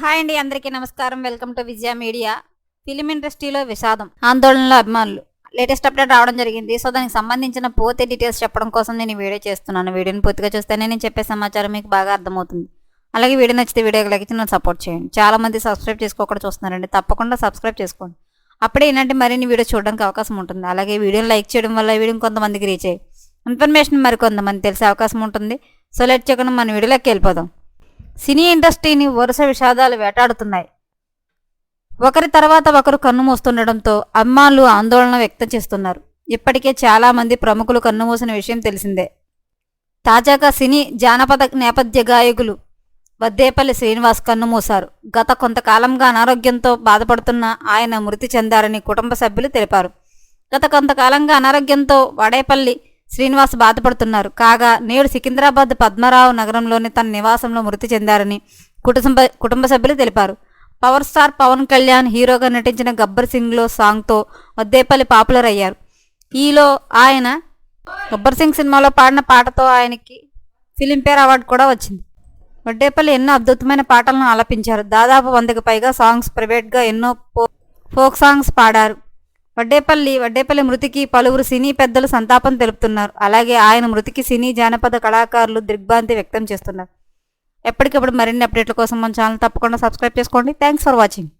Hi అండి అందరికీ నమస్కారం. Welcome to Vijaya media. Film ఇండస్ట్రీలో విషాదం ఆందోళనలో అభిమానులు. లేటెస్ట్ అప్డేట్ రావడం జరిగింది. సో దానికి సంబంధించిన పూర్తి డీటెయిల్స్ చెప్పడం కోసం నేను వీడియో చేస్తున్నాను. వీడియోని పూర్తిగా చూస్తేనే నేను చెప్పే సమాచారం మీకు బాగా అర్థమవుతుంది. అలాగే వీడియో నచ్చితే వీడియోకి లైక్ నన్ను సపోర్ట్ చేయండి. చాలా మంది సబ్స్క్రైబ్ చేసుకోకుండా చూస్తున్నారండి. తప్పకుండా సబ్స్క్రైబ్ చేసుకోండి. అప్పుడే ఇలాంటి మరిన్ని వీడియో చూడడానికి అవకాశం ఉంటుంది. అలాగే వీడియోని లైక్ చేయడం వల్ల వీడియో కొంతమందికి రీచ్ అయ్యి ఇన్ఫర్మేషన్ మరి కొంతమంది తెలిసే అవకాశం ఉంటుంది. సో లెట్ చేయకుండా మన వీడియోలోకి వెళ్ళిపోదాం. సినీ ఇండస్ట్రీని వరుస విషాదాలు వేటాడుతున్నాయి. ఒకరి తర్వాత ఒకరు కన్ను మూస్తుండటంతో అమ్మాళ్ళు ఆందోళన వ్యక్తం చేస్తున్నారు. ఇప్పటికే చాలామంది ప్రముఖులు కన్నుమూసిన విషయం తెలిసిందే. తాజాగా సినీ జానపద నేపథ్య గాయకులు వద్దేపల్లి శ్రీనివాస్ కన్నుమూశారు గత కొంతకాలంగా అనారోగ్యంతో బాధపడుతున్న ఆయన మృతి చెందారని కుటుంబ సభ్యులు తెలిపారు. గత కొంతకాలంగా అనారోగ్యంతో వడేపల్లి శ్రీనివాస్ బాధపడుతున్నారు. కాగా నేడు సికింద్రాబాద్ పద్మరావు నగరంలోని తన నివాసంలో మృతి చెందారని కుటుంబ కుటుంబ సభ్యులు తెలిపారు. పవర్ స్టార్ పవన్ కళ్యాణ్ హీరోగా నటించిన గబ్బర్ సింగ్లో సాంగ్తో వద్దేపల్లి పాపులర్ అయ్యారు ఈలో ఆయన గబ్బర్ సింగ్ సినిమాలో పాడిన పాటతో ఆయనకి ఫిలింఫేర్ అవార్డు కూడా వచ్చింది. వడ్డేపల్లి ఎన్నో అద్భుతమైన పాటలను ఆలపించారు. దాదాపు వందకు పైగా సాంగ్స్ ప్రైవేట్గా ఎన్నో ఫోక్ సాంగ్స్ పాడారు. వడ్డేపల్లి వడ్డేపల్లి మృతికి పలువురు సినీ పెద్దలు సంతాపం తెలుపుతున్నారు. అలాగే ఆయన మృతికి సినీ జానపద కళాకారులు దిగ్భ్రాంతి వ్యక్తం చేస్తున్నారు. ఎప్పటికప్పుడు మరిన్ని అప్డేట్ల కోసం మన ఛానల్ తప్పకుండా సబ్స్క్రైబ్ చేసుకోండి. Thanks for watching